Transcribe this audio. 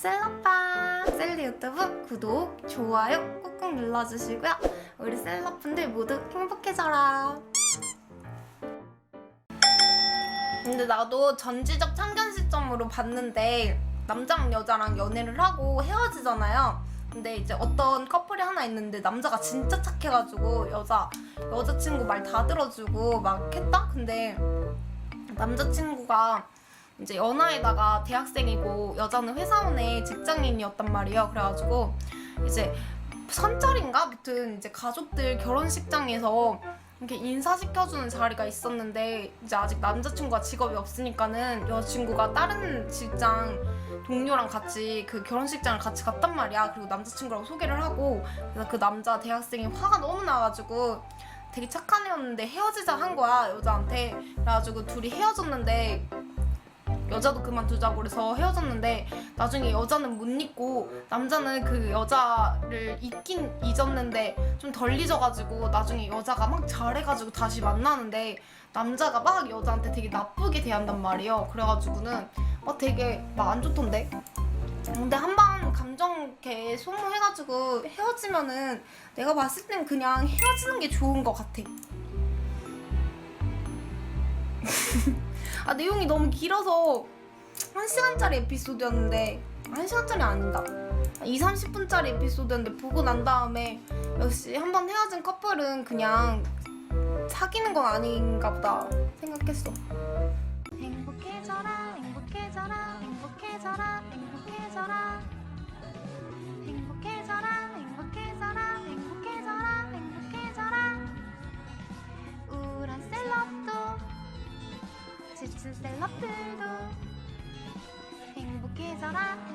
셀럽빵 셀리 유튜브 구독, 좋아요 꾹꾹 눌러주시고요. 우리 셀럽분들 모두 행복해져라. 근데 나도 전지적 참견 시점으로 봤는데 남자랑 여자랑 연애를 하고 헤어지잖아요. 근데 이제 어떤 커플이 하나 있는데 남자가 진짜 착해가지고 여자 여자친구 말 다 들어주고 막 했다. 근데 남자친구가 이제 연하에다가 대학생이고 여자는 회사원의 직장인이었단 말이에요. 그래가지고 이제 선짜리인가? 아무튼 이제 가족들 결혼식장에서 이렇게 인사시켜주는 자리가 있었는데 이제 아직 남자친구가 직업이 없으니까는 여자친구가 다른 직장 동료랑 같이 그 결혼식장을 같이 갔단 말이야. 그리고 남자친구랑 소개를 하고 그래서 그 남자 대학생이 화가 너무 나가지고 되게 착한 애였는데 헤어지자 한 거야 여자한테. 그래가지고 둘이 헤어졌는데 여자도 그만두자고 그래서 헤어졌는데 나중에 여자는 못 잊고 남자는 그 여자를 잊긴 잊었는데 좀 덜 잊어가지고 나중에 여자가 막 잘해가지고 다시 만나는데 남자가 막 여자한테 되게 나쁘게 대한단 말이에요. 그래가지고는 막 되게 막 안 좋던데? 근데 한 번 감정 이렇게 소모해가지고 헤어지면은 내가 봤을 땐 그냥 헤어지는 게 좋은 것 같아 아 내용이 너무 길어서 1시간짜리 에피소드였는데 1시간짜리 아니다. 2, 30분짜리 에피소드였는데 보고 난 다음에 역시 한 번 헤어진 커플은 그냥 사귀는 건 아닌가 보다 생각했어. 행복해져라. 모든 셀럽들도 행복해져라.